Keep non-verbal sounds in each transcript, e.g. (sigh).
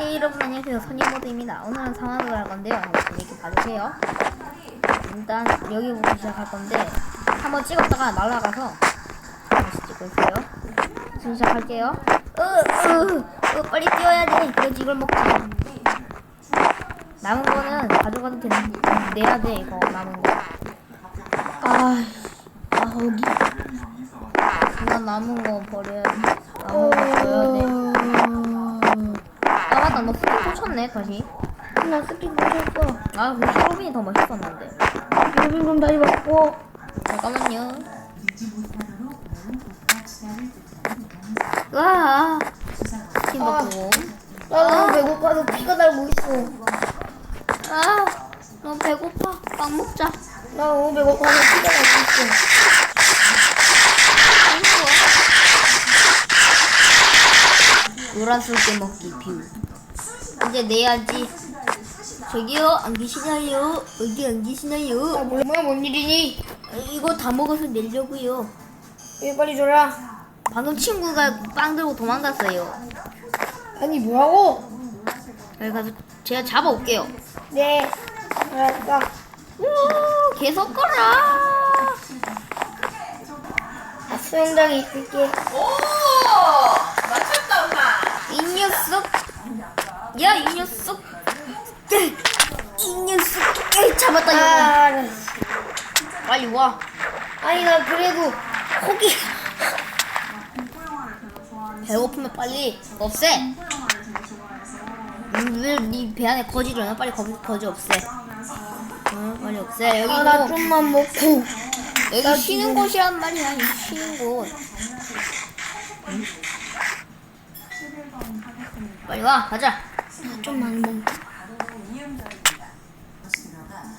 예, 여러분 안녕하세요. 선임모드입니다. 오늘은 상황을 할 건데요. 재밌게 봐주세요. 일단 여기부터 시작할 건데 한번 찍었다가 날아가서 다시 찍고 있어요. 지금 시작할게요. 으, 으, 으, 빨리 뛰어야 돼. 그래야지 이걸 먹지. 남은 거는 가져가도 되는, 내야 돼, 이거, 남은 거. 아, 아 거기. 난 남은 거 버려야 돼. 남은 거 줘야 돼. 아. 너 스킨 꽂혔네, 다시. 나 스킨 꽂혔어. 아, 그 쇼빈이 더 멋있었는데. 요즘 좀 다시 바꿔. 잠깐만요. 와, 스킨 바꾸고. 나도 배고파서 피가 달고 있어. 아, 너무 배고파. 빵 먹자. 나 너무 배고파서 피가 달고 있어. 노란 술게 먹기 뷰. 이제 내야지. 저기요, 안 계시나요? 어디 안나 계시나요? 뭐야, 뭐야, 뭔 일이니? 이거 다 먹어서 내려고요. 왜 빨리 줘라. 방금 친구가 빵 들고 도망갔어요. 아니, 뭐라고? 여기 가서 제가 잡아올게요. 네. 알았어. 우, 계속 걸어. 나 수영장에 있을게. 오! 맞췄다, 엄마. 이 녀석. 야, 이 녀석. 이 녀석. 에이, 잡았다, 아, 이거. 알았어. 빨리 와. 아니, 나 그래도 고기. 배고프면 빨리 없애. 음, 왜네배 안에 넣어? 빨리 거지, 거지 없애. 응, 빨리 없애. 여기 아, 나 뭐, 좀만 먹고. 여기 나 쉬는 곳이란 말이야. 이 쉬는 곳. 응? 빨리 와, 가자. 좀만 먹고.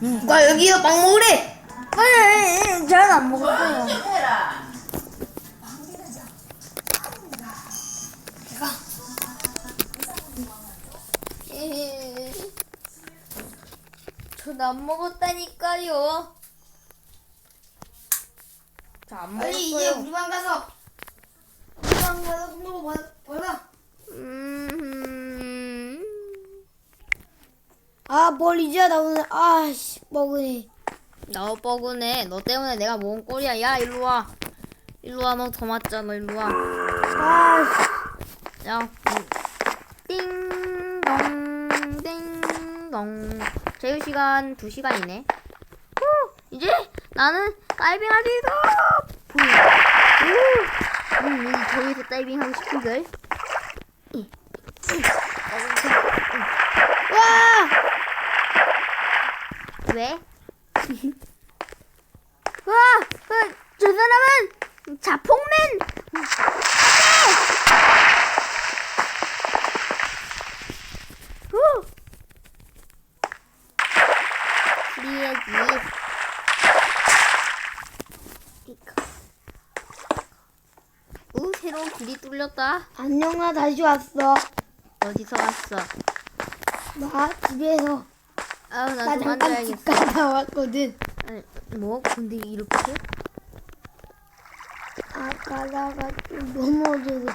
누가 여기서 빵 먹으래? 빨리, 잘안 먹었어요. 해라. 저안 먹었다니까요. 저안 빨리 이제 먹었어요. 우리 방 가서. 우리 방 가서 받- 받아. 아, 뭘 이제 나 오늘, 아씨, 먹으네. 너 뻐근해. 너 때문에 내가 먹은 꼴이야. 야, 일로 와. 일로 와. 너 더. 너 일로 와. 아 씨. 야. 음. 띵동 띵동. 제휴 시간 2시간이네. 후, 이제 나는 다이빙. 부. 우. 음, 이 저기서 다이빙 하고 싶은걸. 이. 와! 왜? (laughs) 와, 어, 저 사람은 자폭맨. 우 새로운 길이 뚫렸다. 안녕, 나 다시 왔어. 어디서 왔어? 나 집에서. 아우 나 잠깐. 집 갔다 왔거든. 아니, 뭐 근데 이렇게? 아, 가다가 좀 넘어져서.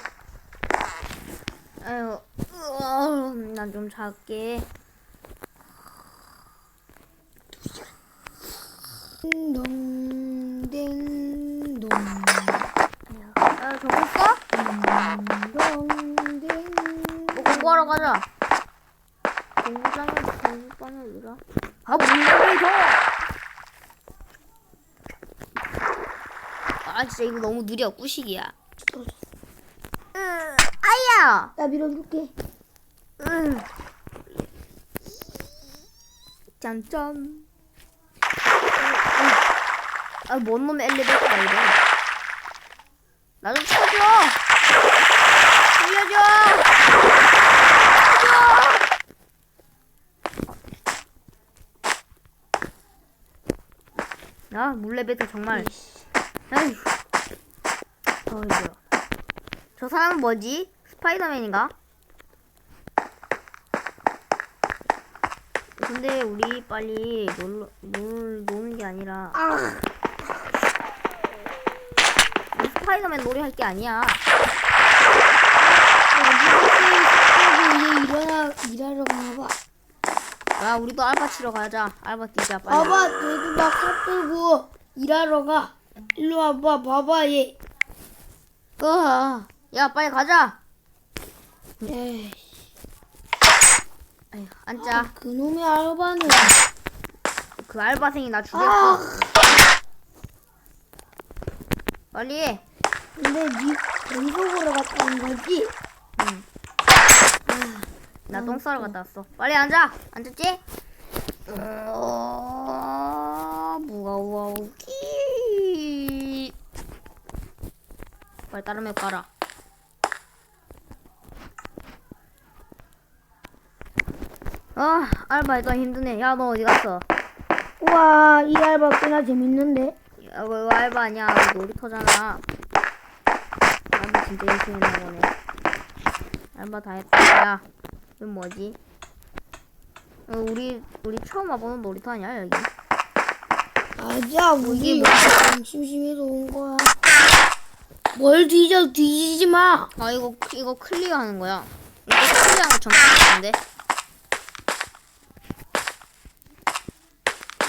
아유, 난좀 작게. 딩동, 딩동. 아, 저거 있어? 딩동, 딩. 뭐 공부하러 가자. 공부장에 공부방에 어디라? 아, 문제를 줘! 아, 진짜 이거 너무 느려. 꾸식이야. 으, 아야! 나 밀어줄게. 으. 짠짠. 아, 뭔 놈의 엘리베이터가 이래. 나좀 쳐줘! 아, 물레베터 정말. 아휴. 어, 힘들어. 저 사람은 뭐지? 스파이더맨인가? 근데 우리 빨리 놀러, 놀, 노는 게 아니라 아, 스파이더맨 놀이 할 게 아니야. 어디서 이제 일어나 야 우리도 알바 치러 가자 알바 뛰자 빨리 봐봐, 너도 막삽 들고 일하러 가. 일로 와봐, 봐봐, 얘. 어, 야 빨리 가자 에이, 아휴 앉자 그놈의 알바는. 그 알바생이 나 아, 죽였어 빨리 해 근데 니 전속으로 갔다 온 거지? 나 똥 싸러 갔다 왔어. 빨리 앉아. 앉았지? 어, 무거워 기. 빨리 다른 맵 가라. 아, 알바 일단 힘드네. 야, 너 어디 갔어? 우와, 이 알바 꽤나 재밌는데? 야, 뭐 이거 알바 아니야. 이거 놀이터잖아. 나도 진짜 열심히 했나 보네. 알바 다 했다. 야, 이건 뭐지? 어, 우리 우리 처음 와보는 놀이터 아니야 여기? 이게 우리? 여기 심심해서 온 거야. 뭘 뒤져, 뒤지지 마! 아 이거 이거 클리어하는 거야. 이거 클리어하는 거 같은데?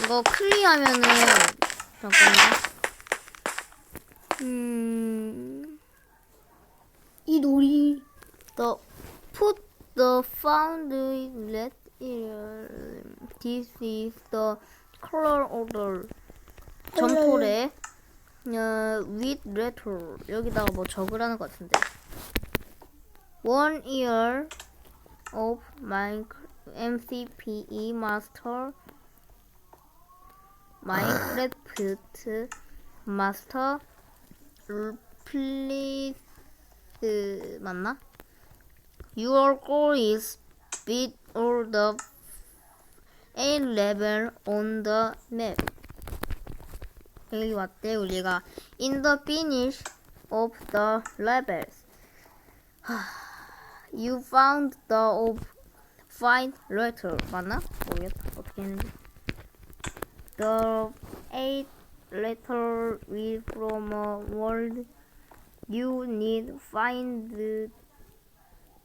이거 클리어하면은 잠깐만. 음. 이 놀이, the put the found let it this is the color order 점토래 어, with letter 여기다가 뭐 적으라는 것 같은데 one year of my MCPE master Minecraft master please 그 맞나? Your goal is beat all the A level on the map. 여기 왔대 우리가 in the finish of the levels. 하, you found the of find letter 맞나? 모르겠다 어떻게 했는지. The eight letter is from a word You need find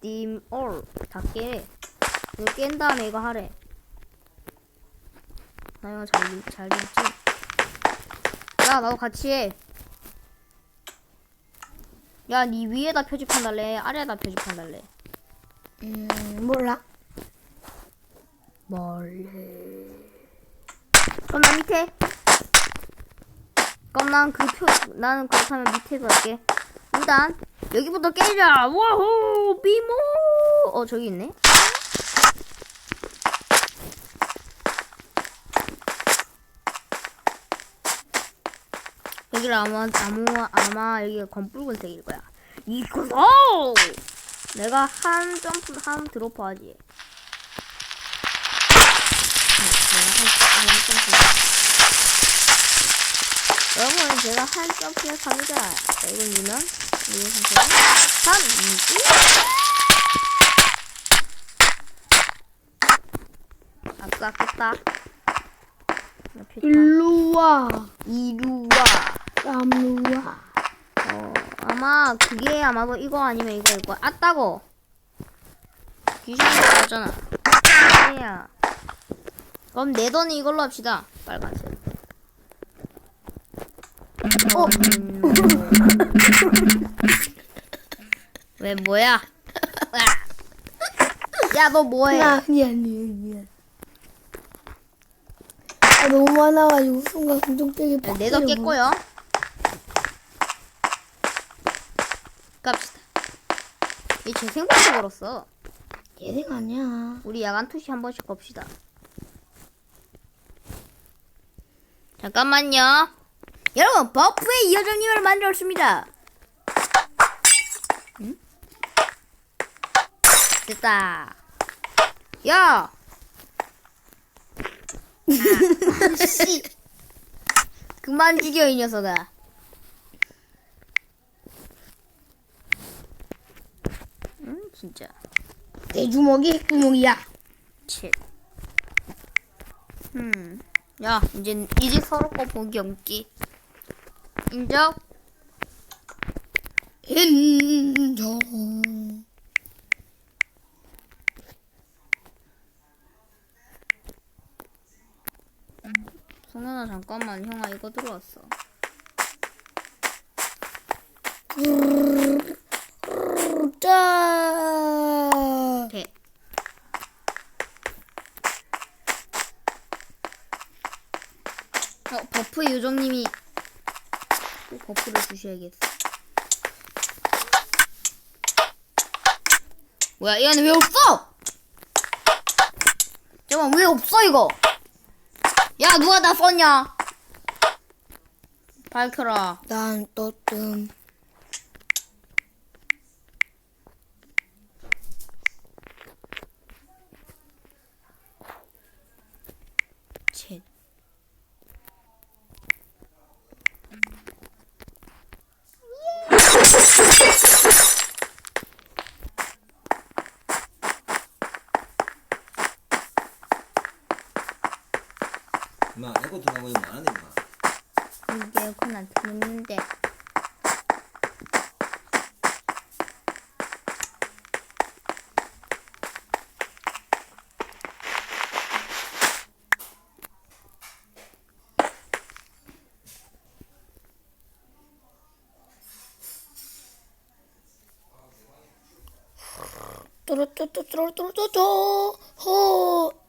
Them all. 다 깨. 이거 깬 다음에 이거 하래. 나 이거 잘, 읽- 잘 읽지? 야, 나도 같이 해. 야, 니 위에다 표집한달래? 아래에다 표집한달래? 음, 몰라. 뭘해. 그럼 나 밑에. 그럼 난 그 표, 나는 그렇다면 밑에 갈게. 일단, 여기부터 깨자! 와호! 비모! 어, 저기 있네? 여기를 아마, 아마, 아마 여기가 검붉은색일 거야. 이거서! 내가 한 점프, 한 드로퍼 하지. 여러분 제가 한 점프에 갑니다. 자, 이건 누면 이거 상태는 한 이지 아싸 깼다. 일로 와. 이루와 쌈루 와. 어 아마 그게 아마도 이거 아니면 이거일 거야. 아따고 귀신이 나왔잖아. 아니야. 그럼 내 돈은 이걸로 합시다. 빨간색. 어? 음, 왜 뭐야? 야 너 뭐해? 야, 미안, 미안, 미안. 아, 너무 많아가지고 순간 팍 내도. 깼고요. 갑시다. 이 재생부터 걸었어. 예생 아니야. 우리 야간 투시 한 번씩 겁시다. 잠깐만요. 여러분, 버프의 이어정님을 만들었습니다. 응? 됐다. 야! 아, 씨. 그만 죽여, 이 녀석아. 응, 진짜. 내 주먹이. 칠. 음. 야, 이제 이제 서로 거 보기 없기. 인정 인정 성현아 잠깐만 형아 이거 들어왔어 짜. 개. 어 버프 유정님이 꼭 버프를 주셔야겠어. 뭐야, 안에 왜 없어? 잠깐만, 왜 없어, 이거? 야, 누가 다 썼냐? 밝혀라. 난 떴음. 마 에코 들어가고 이거 많은데 임마. 이게 에어컨 안 틀었는데. 뚜루뚜뚜뚜루뚜루뚜 호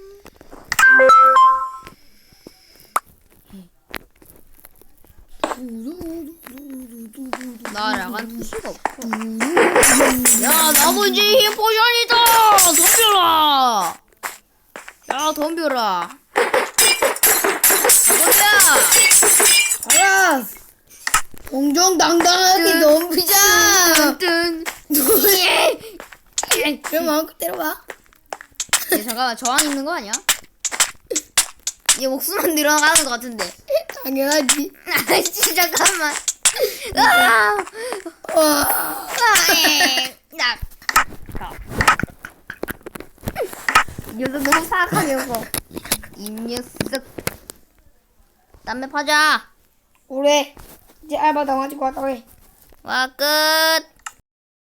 나랑은 도시가 없어. 야, 나머지 힘포션이다! 덤벼라! 야, 덤벼라! 덤벼! 가라! 공정당당하게 넘기자! 뜬! 예. 예. 그럼 마음껏 때려봐. 잠깐만, 저항 있는 거 아니야? 얘 목숨만 늘어가는 것 같은데. 당연하지. 아, 진짜 잠깐만. 아, 와. 아, 예. 나. 녀석 너무 사악하네 이거. 이 녀석. 담배 파자. 그래. 이제 알바 나가지고 그래. 와 끝.